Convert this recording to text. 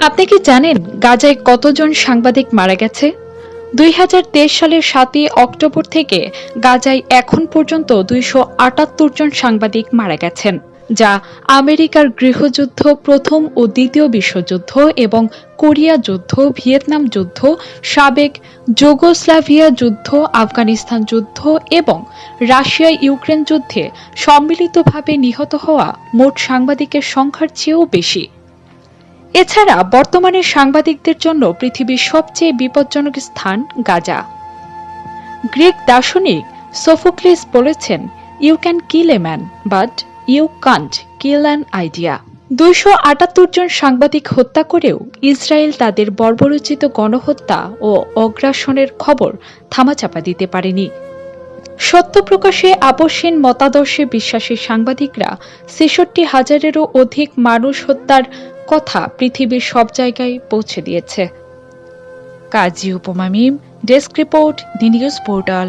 আপনি কি জানেন গাজায় কতজন সাংবাদিক মারা গেছে? দুই হাজার তেইশ সালের সাতই অক্টোবর থেকে গাজায় এখন পর্যন্ত দুইশো আটাত্তর জন সাংবাদিক মারা গেছেন, যা আমেরিকার গৃহযুদ্ধ প্রথম ও দ্বিতীয় বিশ্বযুদ্ধ এবং কোরিয়া যুদ্ধ, ভিয়েতনাম যুদ্ধ, সাবেক যুগোস্লাভিয়া যুদ্ধ, আফগানিস্তান যুদ্ধ এবং রাশিয়া ইউক্রেন যুদ্ধে সম্মিলিতভাবে নিহত হওয়া মোট সাংবাদিকের সংখ্যার চেয়েও বেশি। এছাড়া বর্তমানে সাংবাদিকদের জন্য পৃথিবীর সবচেয়ে বিপজ্জনক স্থান গাজা। গ্রিক দার্শনিক সোফোক্লিস বলেছেন you can kill a man but you can't kill an idea দুইশো আটাত্তর জন সাংবাদিক হত্যা করেও ইসরায়েল তাদের বর্বরোচিত গণহত্যা ও অগ্রাসনের খবর থামাচাপা দিতে পারেনি। সত্য প্রকাশে আপসহীন মতাদর্শে বিশ্বাসী সাংবাদিকরা ছেষট্টি হাজারেরও অধিক মানুষ হত্যার কথা পৃথিবীর সব জায়গায় পৌঁছে দিয়েছে। Kazi Upoma Mim desk report the news portal.